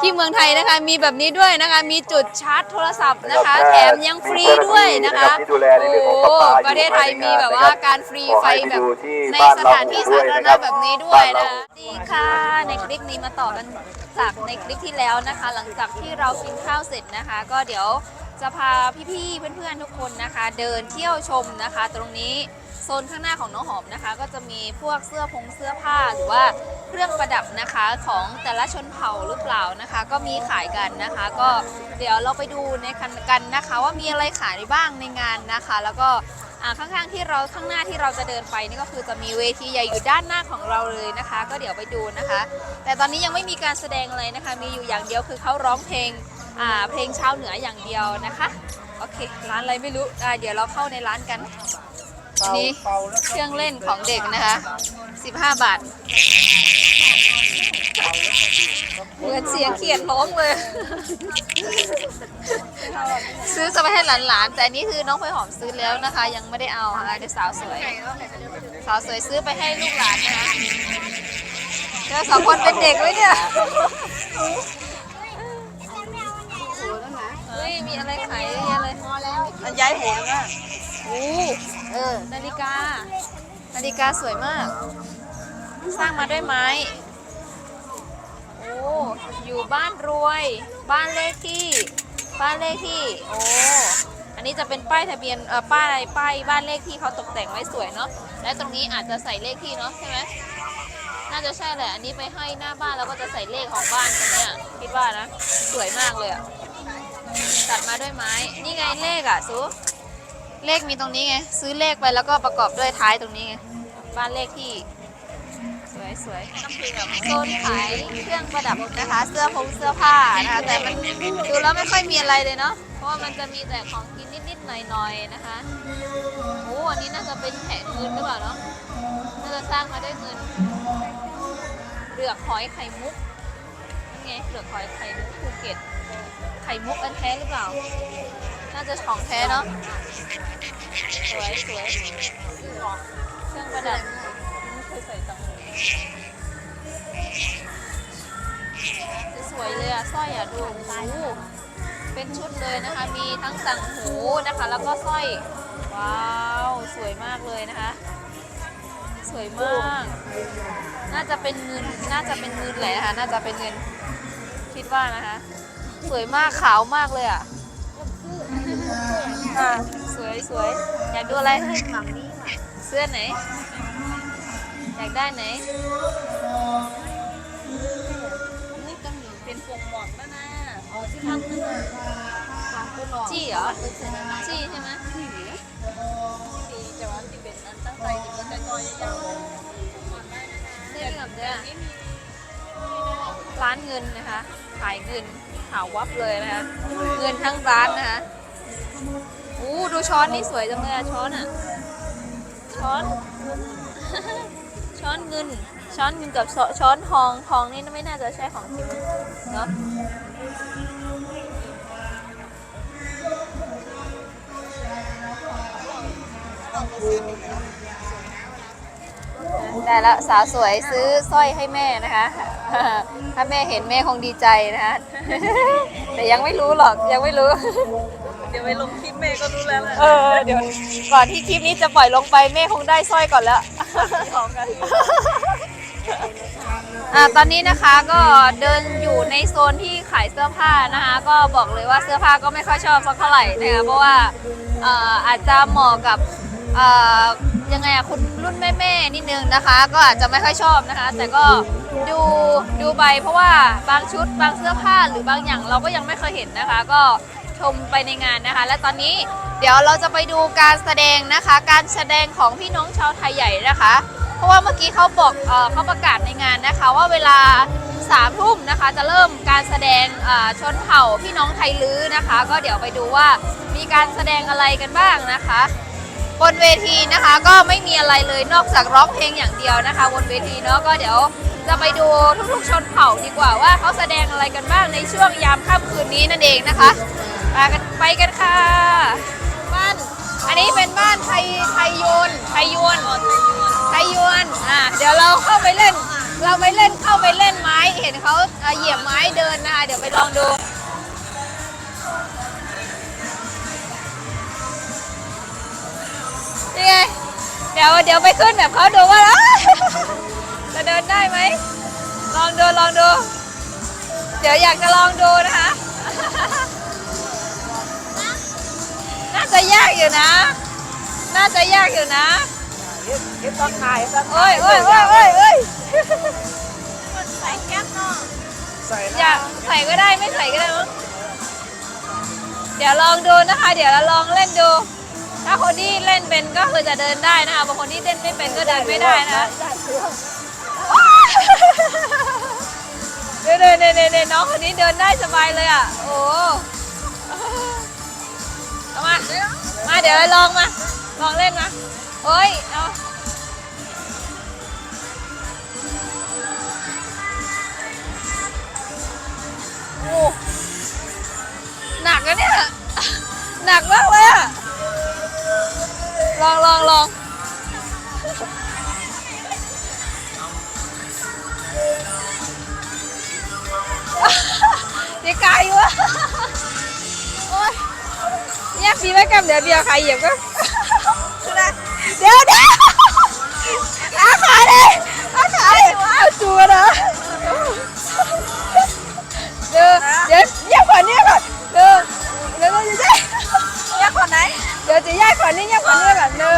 ที่เมืองไทยนะคะ มีแบบนี้ด้วยนะคะ มีจุดชาร์จโทรศัพท์นะคะ แถมยังฟรีด้วยนะคะที่ดูแลในโอ้เรื่องของโหประปาประเทศไทยมีแบบว่าการฟรีไฟแบบในขอสให้ไปดูที่ถานที่บ้สาธารเรณะแบบนี้ด้วยบ้าเรานะดีค่ะ ในคลิปนี้มาต่อกันจากในคลิปที่แล้วนะคะ หลังจากที่เรากินข้าวเสร็จนะคะ ก็เดี๋ยวจะพาพี่ๆเพื่อนๆทุกคนนะคะ เดินเที่ยวชมนะคะ ตรงนี้โซนข้างหน้าของน้องหอมนะคะ ก็จะมีพวกเสื้อผงเสื้อผ้าหรือว่าเครื่องประดับนะคะของแต่ละชนเผ่าหรือเปล่านะคะ ก็มีขายกันนะคะ ก็เดี๋ยวเราไปดูในกันกันนะคะ ว่ามีอะไรขายบ้างในงานนะคะ แล้วก็ข้างๆที่เราข้างหน้าที่เราจะเดินไปนี่ก็คือจะมีเวทีใหญ่อยู่ด้านหน้าของเราเลยนะคะ ก็เดี๋ยวไปดูนะคะ แต่ตอนนี้ยังไม่มีการแสดงเลยนะคะ มีอยู่อย่างเดียวคือเขาร้องเพลงเพลงชาวเหนืออย่างเดียวนะคะโอเค ร้านอะไรไม่รู้เดี๋ยวเราเข้าในร้านกัน อันนี้เครื่องเล่นของเด็กนะคะ 15 บาทเหมือนเสียงเขียนร้องเลย ซื้อจะไปให้หลานๆ แต่อันนี้คือน้องพลอยหอมซื้อแล้วนะคะ ยังไม่ได้เอาค่ะเดี๋ยวสาวสวย สาวสวยซื้อไปให้ลูกหลานนะคะเดี๋ยวสองคนเป็นเด็กไว้เนี่ยเฮ้ยมีอะไรขายเยอะแยะเลยมันย้ายหัวนะโอ้ เออ นาฬิกา นาฬิกาสวยมาก สร้างมาด้วยไม้ โอ้ อยู่บ้านรวย บ้านเลขที่ บ้านเลขที่ โอ้ อันนี้จะเป็นป้ายทะเบียน เอ่อ ป้าย ป้าย บ้านเลขที่เขาตกแต่งไว้สวยเนาะ และตรงนี้อาจจะใส่เลขที่เนาะใช่ไหมน่าจะใช่แหละ อันนี้ไปให้หน้าบ้านแล้วก็จะใส่เลขของบ้านตรงเนี้ยคิดว่านะ สวยมากเลยอะตัดมาด้วยไม้ นี่ไงเลขอะซู เลขมีตรงนี้ไง ซื้อเลขไปแล้วก็ประกอบด้วยท้ายตรงนี้ไง บ้านเลขที่ สวยสวยโซนขายเครื่องประดับนะคะ เสื้อผงเสื้อผ้านะคะ แต่มันดูแล้วไม่ค่อยมีอะไรเลยเนาะ เพราะว่ามันจะมีแต่ของกินนิดๆหน่อยๆนะคะโอ้อันนี้น่าจะเป็นแผงเงินหรือเปล่าเนาะ น่าจะสร้างมาด้วยเงินเปลือกหอยไข่มุกนั่นไงเปลือกหอยไข่มุกภูเก็ต ไข่มุกอันแท้หรือเปล่า น่าจะของแท้เนาะ สวยสวยเครื่องประดับไม่เคยใส่ตังค์จะสวยเลยอะสร้อยอะดูโอ้โหเป็นชุดเลยนะคะ มีทั้งต่างหูนะคะ แล้วก็สร้อย ว้าว สวยมากเลยนะคะ สวยมาก น่าจะเป็นเงิน น่าจะเป็นเงินแหละนะคะ น่าจะเป็นเงิน คิดว่านะคะ สวยมากขาวมากเลยอะ อ่าสวยสวยอยากดูอะไรหมังนี่ค่ะเสื้อไหน อยากได้ไหน นี่ก็มีเป็นพวงหมอนนะนะอ๋อที่ทำนั่นน่ะทางตัวหลอกจี้เหรอเป็นเสร็จแล้วนะจี้ใช่ไหมที่หนีดีแต่ว่าที่เป็นนั้นตั้งใจถึงจะจอยยาวๆเสื้อแบบเนี้ยร้านเงินนะคะ ขายเงินขาววับเลยนะคะ เงินทั้งร้านนะคะ อู้ดูช้อนนี่สวยจังเลยอะช้อนอะช้อน ช้อนเงิน ช้อนเงินกับช้อนช้อนทองทองนี่ไม่น่าจะใช่ของจริงเนาะแต่ละสาวสวยซื้อสร้อยให้แม่นะคะ ถ้าแม่เห็นแม่คงดีใจนะคะ แต่ยังไม่รู้หรอกยังไม่รู้ เดี๋ยวไปลงคลิปเมย์ก็รู้แล้วแหละเออเดี๋ยวก่อนที่คลิปนี้จะปล่อยลงไปแม่คงได้สร้อยก่อนแล้ว พร้อมกันอ่าตอนนี้นะคะก็เดินอยู่ในโซนที่ขายเสื้อผ้านะคะ ก็บอกเลยว่าเสื้อผ้าก็ไม่ค่อยชอบสักเท่าไหร่นะคะเพราะว่าเอ่ออาจจะเหมาะกับเอ่อยังไงอะคุณรุ่นแม่ๆนิดนึงนะคะ ก็อาจจะไม่ค่อยชอบนะคะ แต่ก็ดูดูไปเพราะว่าบางชุดบางเสื้อผ้าหรือบางอย่างเราก็ยังไม่เคยเห็นนะคะ ก็ ชมไปในงานนะคะ และตอนนี้เดี๋ยวเราจะไปดูการแสดงนะคะ การแสดงของพี่น้องชาวไทยใหญ่นะคะ เพราะว่าเมื่อกี้เขาบอกเอ่อเขาประกาศในงานนะคะ ว่าเวลาสามทุ่มนะคะจะเริ่มการแสดงเอ่อชนเผ่าพี่น้องไทยลื้อนะคะ ก็เดี๋ยวไปดูว่ามีการแสดงอะไรกันบ้างนะคะ บนเวทีนะคะก็ไม่มีอะไรเลยนอกจากร้องเพลงอย่างเดียวนะคะ บนเวทีเนาะก็เดี๋ยวจะไปดูทุกๆชนเผ่าดีกว่าว่าเขาแสดงอะไรกันบ้างในช่วงยามค่ำคืนนี้นั่นเองนะคะ ไปกันไปกันค่ะ บ้าน อันนี้เป็นบ้านไทยไทยยวนไทยยวนไทยยวนอะเดี๋ยวเราเข้าไปเล่น เราไปเล่นเข้าไปเล่นไม้ เห็นเขาเอ่อเหยียบไม้เดินนะคะเดี๋ยวไปลองดู นี่ไง เดี๋ยวเดี๋ยวไปขึ้นแบบเขาดูว่า จะเดินได้ไหม ลองดูลองดู เดี๋ยวอยากจะลองดูนะคะ จะยากอยู่นะ น่าจะยากอยู่นะเฮ็ดต้องถ่ายต้องโอ้ยโอ้ยโอ้ยโอ้ยโอ้ยใส่แก้มเนาะใส่อยากใส่ก็ได้ไม่ใส่ก็ได้มั้งเดี๋ยวลองดูนะคะ เดี๋ยวเราลองเล่นดู ถ้าคนที่เล่นเป็นก็คือจะเดินได้นะคะบางคนที่เล่นไม่เป็นก็เดินไม่ได้นะคะเดินเดินเดินเดินเดินน้องคนนี้เดินได้สบายเลยอะ โอ้ เอามา มาเดี๋ยวเราลองมา ลองเล่นมา โอ้ยเอา บเดี๋ยวเบียร์ใครเหยียบก็เดี๋ยวเดี๋ยวอาขาเลยอาขาเลยเอาจูกันนะเดี๋ยวเดี๋ยวแยกก่อนเนี่ยก่อนเดี๋ยวเดี๋ยวเราจะแยกแยกก่อนไหนเดี๋ยวจะแยกก่อนนี่แยกก่อนนี่ก่อนเดี๋ยว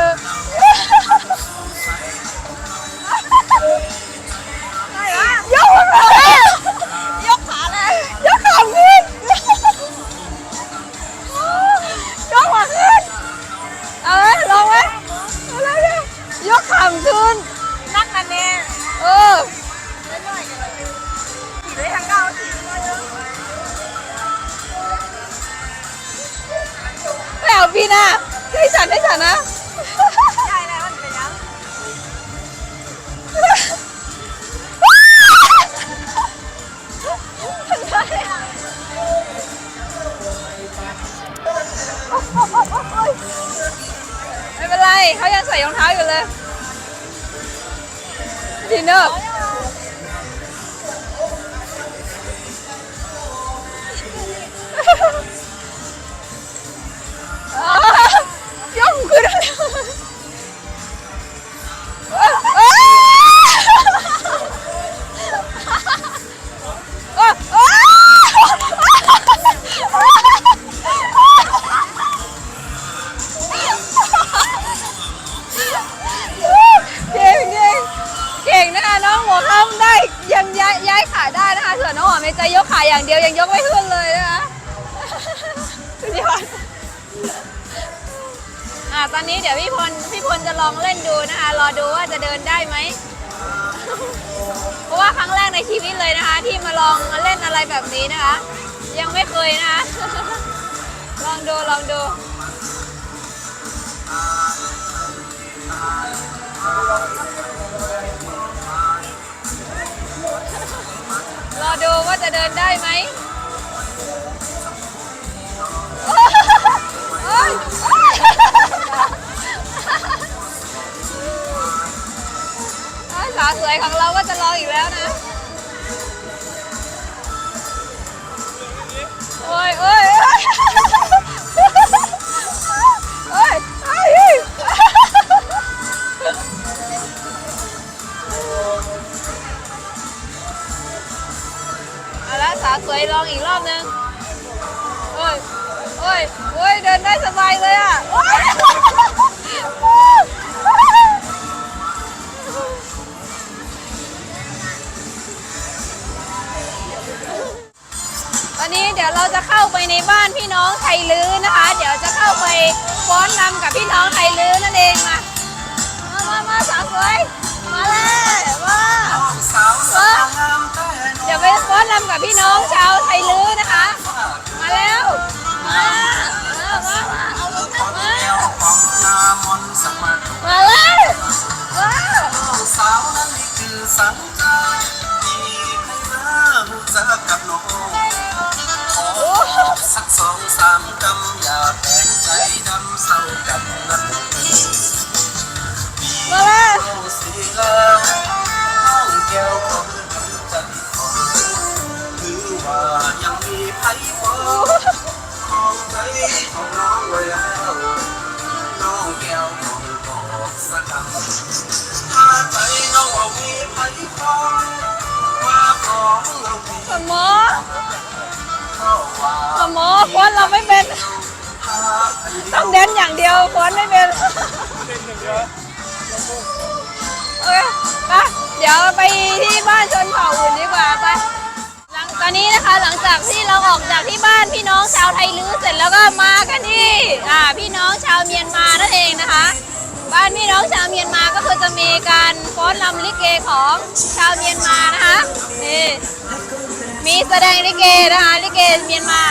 เป็นไรเขายังใส่รองเท้าอยู่เลยดีเนอร์ คะส่วนน้องหอมในใจยกขาอย่างเดียวยังยกไม่ขึ้นเลยนะคะสุดยอดอ่าตอนนี้เดี๋ยวพี่พลพี่พลจะลองเล่นดูนะคะ รอดูว่าจะเดินได้ไหมเพราะว่าครั้งแรกในชีวิตเลยนะคะ ที่มาลองเล่นอะไรแบบนี้นะคะ ยังไม่เคยนะคะลองดูลองดู รอดูว่าจะเดินได้ไหมโอ๊ยสาวสวยของเราก็จะลองอีกแล้วนะ โอ้ยโอ้ย สวยลองอีกรอบนึงโอ้ยโอ้ยโอ้ยเดินได้สบายเลยอะโอ้ยตอนนี้เดี๋ยวเราจะเข้าไปในบ้านพี่น้องไทยลื้อนะคะ เดี๋ยวจะเข้าไปฟ้อนรำกับพี่น้องไทยลื้อนั่นเองมามามาสาวสวยมาเลยมามาเดี๋ยวไปฟ้อนรำกับพี่น้องชาวไทยลื้อนะคะ มาแล้ว มามามามาเอาลงมามามาเลยว้าวสาวนั้นนี่คือสังกาที่ให้มาหูจักกับน้องขอสักสองสามคำอย่าแปลกใจดำเศร้ากับนั้นมาเลย ของน้องไว้แล้วน้องแก้วของบอกสักคำถ้าใจน้องว่ามีไผ่พอว่าของเรามีสมอเพราะว่าสมอฟ้อนเราไม่เป็น ต้องเด่นอย่างเดียวฟ้อนไม่เป็นโอเคไปเดี๋ยวไปที่บ้านช อนนี้นะคะหลังจากที่เราออกจากที่บ้านพี่น้องชาวไทยลื้อเสร็จแล้วก็มากันที่อ่าพี่น้องชาวเมียนมานั่นเองนะคะ บ้านพี่น้องชาวเมียนมาก็คือจะมีการฟ้อนรำลิเกของชาวเมียนมานะคะนี่มีแสดงลิเกนะคะลิเกเมียนมา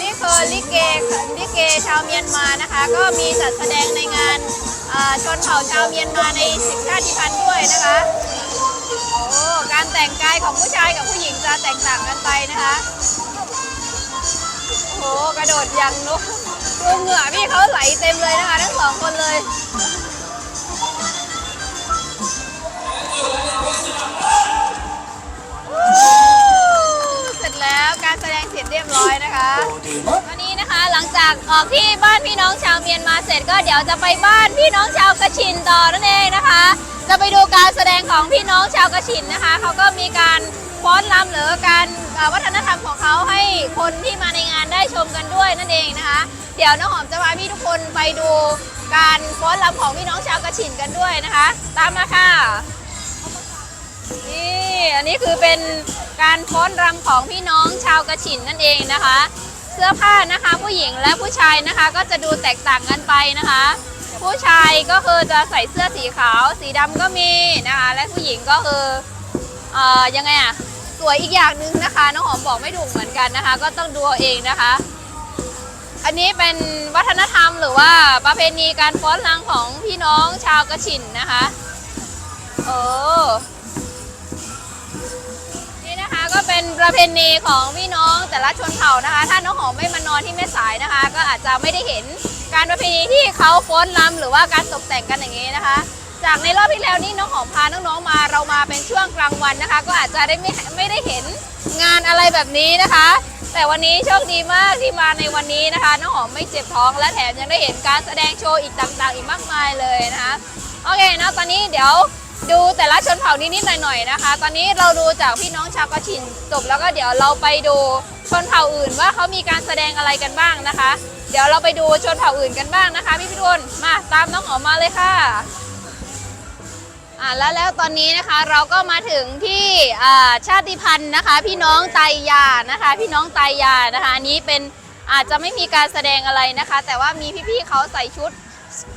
นี่คือลิเกลิเกชาวเมียนมานะคะ ก็มีจัดแสดงในงานชนเผ่าชาวเมียนมาในสิบชาติพันธุ์ด้วยนะคะโอ้การแต่งกายของผู้ชายกับผู้หญิงจะแตกต่างกันไปนะคะโอ้กระโดดย่างนกดูเหงื่อพี่เขาไหลเต็มเลยนะคะ ทั้งสองคนเลย แล้วการแสดงเสร็จเรียบร้อยนะคะวันนี้นะคะหลังจากออกที่บ้านพี่น้องชาวเมียนมาเสร็จก็เดี๋ยวจะไปบ้านพี่น้องชาวกระชินต่อนั่นเองนะคะ จะไปดูการแสดงของพี่น้องชาวกระชินนะคะเขาก็มีการฟ้อนรำหรือการเอ่อวัฒนธรรมของเขาให้คนที่มาในงานได้ชมกันด้วยนั่นเองนะคะ เดี๋ยวน้องหอมจะพาพี่ทุกคนไปดูการฟ้อนรำของพี่น้องชาวกระชินกันด้วยนะคะ ตามมาค่ะนี่อันนี้คือเป็น การฟ้นรำของพี่น้องชาวกระฉินนั่นเองนะคะ เสื้อผ้านะคะผู้หญิงและผู้ชายนะคะ ก็จะดูแตกต่างกันไปนะคะ ผู้ชายก็คือจะใส่เสื้อสีขาว สีดำก็มีนะคะ และผู้หญิงก็คือเอ่อยังไงอะสวยอีกอย่างหนึ่งนะคะน้องหอมบอกไม่ถูกเหมือนกันนะคะ ก็ต้องดูเอาเองนะคะ อันนี้เป็นวัฒนธรรมหรือว่าประเพณีการฟ้อนรำของพี่น้องชาวกระฉินนะคะ เออ ก็เป็นประเพณีของพี่น้องแต่ละชนเผ่านะคะ ถ้าน้องหอมไม่มานอนที่แม่สายนะคะ ก็อาจจะไม่ได้เห็นการประเพณีที่เขาฟ้อนรำหรือว่าการตกแต่งกันอย่างนี้นะคะ จากในรอบที่แล้วนี่น้องหอมพาน้องๆมาเรามาเป็นช่วงกลางวันนะคะ ก็อาจจะได้ไม่ไม่ได้เห็นงานอะไรแบบนี้นะคะ แต่วันนี้โชคดีมากที่มาในวันนี้นะคะ น้องหอมไม่เจ็บท้องและแถมยังได้เห็นการแสดงโชว์อีกต่างๆ อีกมากมายเลยนะคะโอเคนะตอนนี้เดี๋ยว ดูแต่ละชนเผ่านิดๆหน่อยๆนะคะ ตอนนี้เราดูจากพี่น้องชาวกระชินจบแล้วก็เดี๋ยวเราไปดูชนเผ่าอื่นว่าเขามีการแสดงอะไรกันบ้างนะคะ เดี๋ยวเราไปดูชนเผ่าอื่นกันบ้างนะคะ พี่พิทุนมาตามน้องหอมมาเลยค่ะอ่าแล้วแล้วตอนนี้นะคะเราก็มาถึงที่อ่าชาติพันธุ์นะคะ พี่น้องไตยานะคะ พี่น้องไตยานะคะอันนี้เป็นอาจจะไม่มีการแสดงอะไรนะคะ แต่ว่ามีพี่ๆเขาใส่ชุด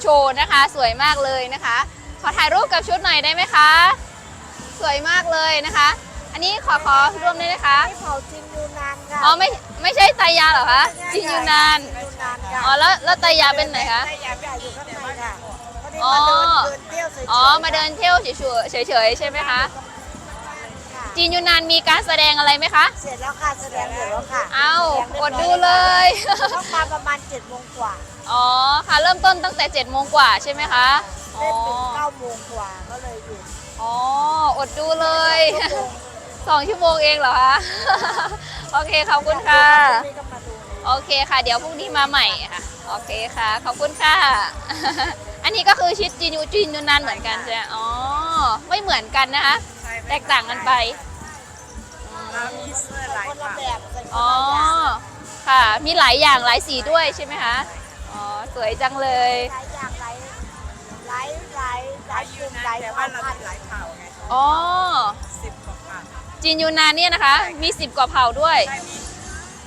โชว์นะคะ สวยมากเลยนะคะ ขอถ่ายรูปกับชุดหน่อยได้ไหมคะ สวยมากเลยนะคะ อันนี้ขอขอร่วมได้ไหมคะ ไม่เผาจริงยูนานค่ะอ๋อไม่ไม่ใช่ไตยาเหรอคะจีนยูนาน ยูนานค่ะอ๋อแล้วแล้วไตยาเป็นไหนคะใหญ่อยู่ข้างในค่ะพอดีอ๋อมาเดินเดินเที่ยวเฉยๆอ๋อมาเดินเที่ยวเฉยๆเฉยๆใช่ไหมคะ ค่ะจีนยูนานมีการแสดงอะไรไหมคะ เสร็จแล้วค่ะแสดงเสร็จแล้วค่ะเอากดดูเลย ต้องมาประมาณ7จ็ดโมงกว่า อ๋อค่ะเริ่มต้นตั้งแต่7จ็ดโมงกว่าใช่ไหมคะอ๋อ เล่นถึงเก้าโมงกว่าก็เลยหยุดอ๋อ อดดูเลยชั่วโมงสองชั่วโมงเองเหรอคะ โอเค ขอบคุณค่ะ นี่ก็มาดูโอเคค่ะ เดี๋ยวพรุ่งนี้มาใหม่ค่ะ โอเคค่ะ ขอบคุณค่ะ อันนี้ก็คือชิดจีนูจีนูนานเหมือนกันใช่ไหมอ๋อ ไม่เหมือนกันนะคะแตกต่างกันไปอืมคนละแบบ ใส่คนอ๋อ ละอย่างค่ะ มีหลายอย่างหลายสีด้วยใช่ไหมคะ อ๋อ สวยจังเลย หลายอย่าง หลายหลายหลายหลายกลุ่มหลายแต่เผ่าบ้านเราพันมีธุ์หลายเผ่าไงอ๋อ สิบกว่าเผ่าจีนยูนานเนี่ยนะคะ มี 10 กว่าเผ่าด้วย ใช่มี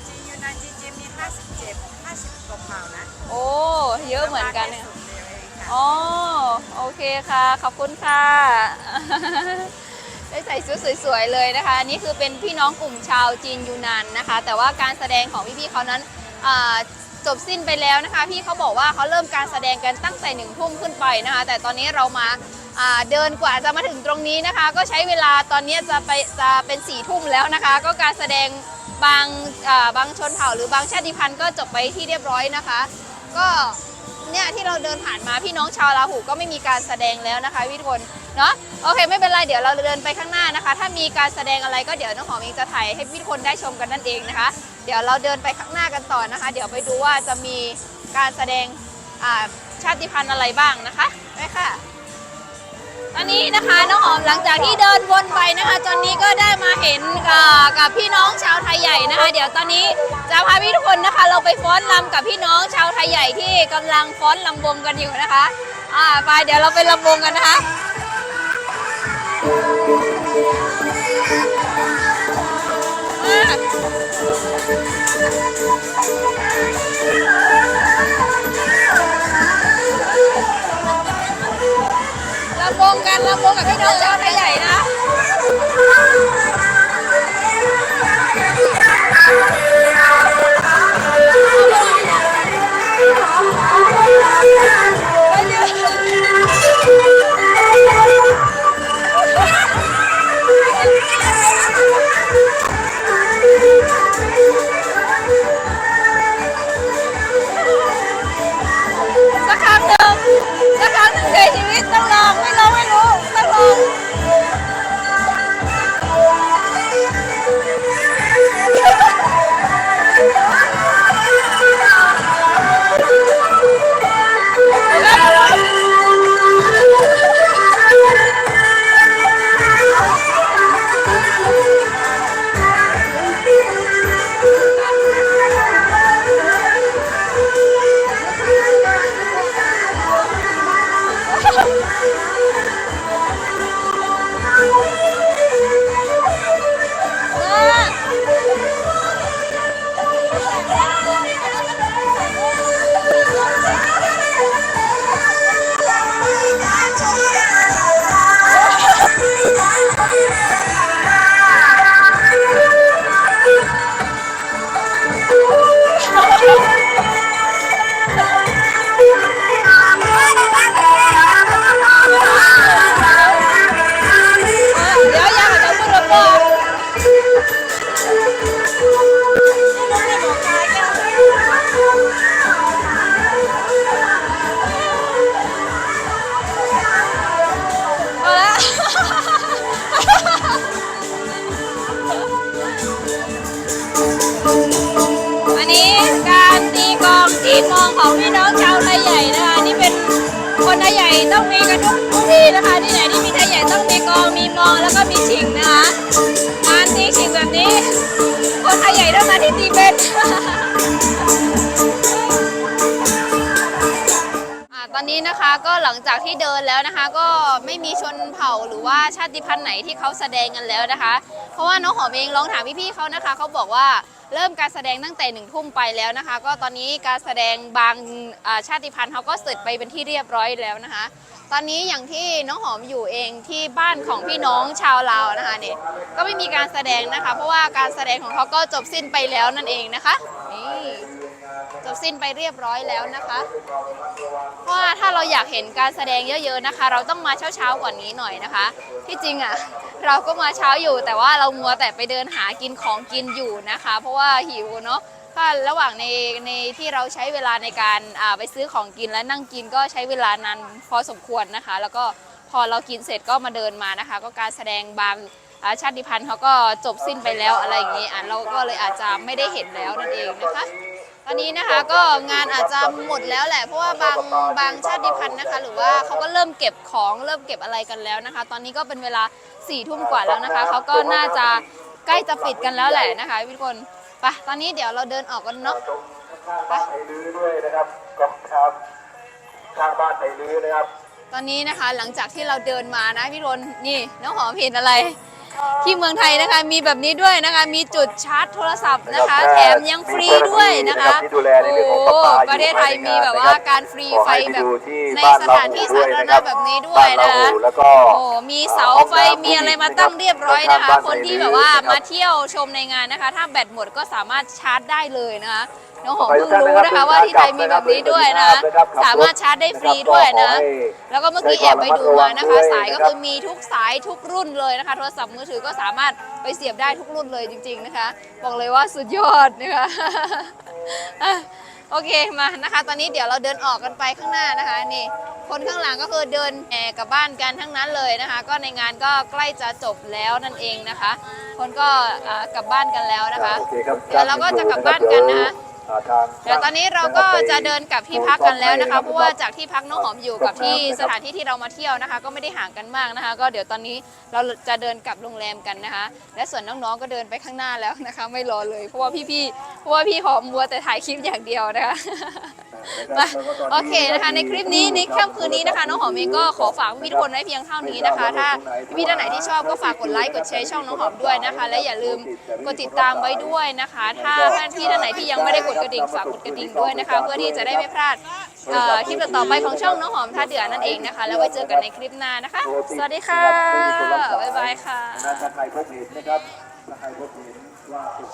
จีนยูนานจีนจีนมีห้าสิบเจ็ดห้าสิบกว่าเผ่านะโอ้ เยอะเหมือนกันเนี่ยแล้วบ้าแค่สุดเดียวเองค่ะ อ๋อ โอเคค่ะ ขอบคุณค่ะ ได้ใส่ชุดสวยๆเลยนะคะ อันนี้คือเป็นพี่น้องกลุ่มชาวจีนยูนานนะคะ แต่ว่าการแสดงของพี่ๆเขานั้นอ่า จบสิ้นไปแล้วนะคะ พี่เขาบอกว่าเขาเริ่มการแสดงกันตั้งแต่หนึ่งทุ่มขึ้นไปนะคะ แต่ตอนนี้เรามาเดินกว่าจะมาถึงตรงนี้นะคะ ก็ใช้เวลาตอนนี้จะไปจะเป็นสี่ทุ่มแล้วนะคะ ก็การแสดงบางบางชนเผ่าหรือบางชาติพันธุ์ก็จบไปที่เรียบร้อยนะคะ ก็เนี่ยที่เราเดินผ่านมาพี่น้องชาวลาหูก็ไม่มีการแสดงแล้วนะคะพี่ทุกคนเนาะโอเคไม่เป็นไรเดี๋ยวเราเดินไปข้างหน้านะคะ ถ้ามีการแสดงอะไรก็เดี๋ยวน้องหอมเองจะถ่ายให้พี่ทุกคนได้ชมกันนั่นเองนะคะ เดี๋ยวเราเดินไปข้างหน้ากันต่อนะคะ เดี๋ยวไปดูว่าจะมีการแสดงชาติพันธุ์อะไรบ้างนะคะไปค่ะ ตอนนี้นะคะน้องหอมหลังจากที่เดินวนไปนะคะตอนนี้ก็ได้มาเห็นกับกับพี่น้องชาวไทยใหญ่นะคะ เดี๋ยวตอนนี้จะพาพี่ทุกคนนะคะ เราไปฟ้อนรำกับพี่น้องชาวไทยใหญ่ที่กำลังฟ้อนลำวงกันอยู่นะคะอ่าไปเดี๋ยวเราไปลำวงกันนะคะ อ่าลำวงกันลำวงกับพี่น้องชาวไทยใหญ่นะ ใหญ่ต้องมีกันทุกทุกที่นะคะ ที่ไหนที่มีไทยใหญ่ต้องมีกองมีมองแล้วก็มีฉิงนะคะงานตีฉิงแบบนี้คนไทยใหญ่เท่านั้นที่ตีเป็น อนนี้นะคะก็หลังจากที่เดินแล้วนะคะ ก็ไม่มีชนเผ่าหรือว่าชาติพันธุ์ไหนที่เขาแสดงกันแล้วนะคะ เพราะว่าน้องหอมเองลองถามพี่ๆเขานะคะเขาบอกว่าเริ่มการแสดงตั้งแต่หนึ่งทุ่มไปแล้วนะคะ ก็ตอนนี้การแสดงบางชาติพันธุ์เขาก็เสร็จไปเป็นที่เรียบร้อยแล้วนะคะ ตอนนี้อย่างที่น้องหอมอยู่เองที่บ้านของพี่น้องชาวลาวนะคะเนี่ยก็ไม่มีการแสดงนะคะ เพราะว่าการแสดงของเขาก็จบสิ้นไปแล้วนั่นเองนะคะ จบสิ้นไปเรียบร้อยแล้วนะคะ เพราะว่าถ้าเราอยากเห็นการแสดงเยอะๆนะคะ เราต้องมาเช้าๆกว่านี้หน่อยนะคะ ที่จริงอะเราก็มาเช้าอยู่แต่ว่าเรามัวแต่ไปเดินหากินของกินอยู่นะคะ เพราะว่าหิวเนาะถ้าระหว่างในในที่เราใช้เวลาในการอ่าไปซื้อของกินและนั่งกินก็ใช้เวลานานพอสมควรนะคะ แล้วก็พอเรากินเสร็จก็มาเดินมานะคะ ก็การแสดงบางอาชาติพันธุ์เขาก็จบสิ้นไปแล้วอะไรอย่างนี้อะเราก็เลยอาจจะไม่ได้เห็นแล้วนั่นเองนะคะ ตอนนี้นะคะก็งานอาจจะหมดแล้วแหละ เพราะว่าบางบางชาติพันธุ์นะคะ หรือว่าเขาก็เริ่มเก็บของเริ่มเก็บอะไรกันแล้วนะคะ ตอนนี้ก็เป็นเวลา4ี่ทุ่มกว่าแล้วนะคะเขาก็น่าจะใกล้จะปิดกันแล้วแหละนะคะทุกคนไปตอนนี้เดี๋ยวเราเดินออกกันเนาะข้างบ้านไทยลื้อด้วยนะครับกองทัพข้างบ้านไทยลื้อนะครับ ตอนนี้นะคะหลังจากที่เราเดินมานะพี่รนนี่น้องหอมเห็นอะไร ที่เมืองไทยนะคะมีแบบนี้ด้วยนะคะ มีจุดชาร์จโทรศัพท์นะคะ แถมยังฟรีด้วยนะคะที่ดูแลในเรื่องของประปาโอ้ประเทศไทยมีแบบว่าการฟรีไฟแบบในสถานที่สาธารณะแบบนี้ด้วยนะคะแล้วก็โอ้มีเสาไฟมีอะไรมาตั้งเรียบร้อยนะคะ คนที่แบบว่ามาเที่ยวชมในงานนะคะ ถ้าแบตหมดก็สามารถชาร์จได้เลยนะคะ น้องหอมเพิ่งรู้นะคะว่าที่ไทยมีแบบนี้ด้วยนะคะสามารถชาร์จได้ฟรีด้วยนะ แล้วก็เมื่อกี้แอบไปดูมานะคะ สายก็คือมีทุกสายทุกรุ่นเลยนะคะ โทรศัพท์มือถือก็สามารถไปเสียบได้ทุกรุ่นเลยจริง ๆนะคะ บอกเลยว่าสุดยอดนะคะอะโอเคมานะคะ ตอนนี้เดี๋ยวเราเดินออกกันไปข้างหน้านะคะนี่คนข้างหลังก็คือเดินแห่กลับบ้านกันทั้งนั้นเลยนะคะ ก็ในงานก็ใกล้จะจบแล้วนั่นเองนะคะ คนก็อ่ากลับบ้านกันแล้วนะคะโอเคครับเดี๋ยวเราก็จะกลับบ้านกันนะคะ อ่าทางเดี๋ยวตอนนี้เราก็จะเดินกลับที่พักกันแล้วนะคะ เพราะว่าจากที่พักน้องหอมอยู่กับที่สถานที่ที่เรามาเที่ยวนะคะ ก็ไม่ได้ห่างกันมากนะคะ ก็เดี๋ยวตอนนี้เราจะเดินกลับโรงแรมกันนะคะ และส่วนน้องๆก็เดินไปข้างหน้าแล้วนะคะ ไม่รอเลย เพราะว่าพี่ๆเพราะว่าพี่หอมมัวแต่ถ่ายคลิปอย่างเดียวนะคะ มาโอเคนะคะ ในคลิปนี้ในค่ำคืนนี้นะคะ น้องหอมเองก็ขอฝากพี่ทุกคนไว้เพียงเท่านี้นะคะ ถ้าพี่ท่านไหนที่ชอบก็ฝากกดไลค์กดแชร์ช่องน้องหอมด้วยนะคะ และอย่าลืมกดติดตามไว้ด้วยนะคะ ถ้าท่านพี่ท่านไหนที่ยังไม่ได้กดกระดิ่งฝากกดกระดิ่งด้วยนะคะ เพื่อที่จะได้ไม่พลาดคลิปต่อไปของช่องน้องหอมท่าเดือนั่นเองนะคะ แล้วไว้เจอกันในคลิปหน้านะคะ สวัสดีค่ะบ๊ายบายค่ะถ้าใครพบเห็นนะครับถ้าใครพบเห็นว่า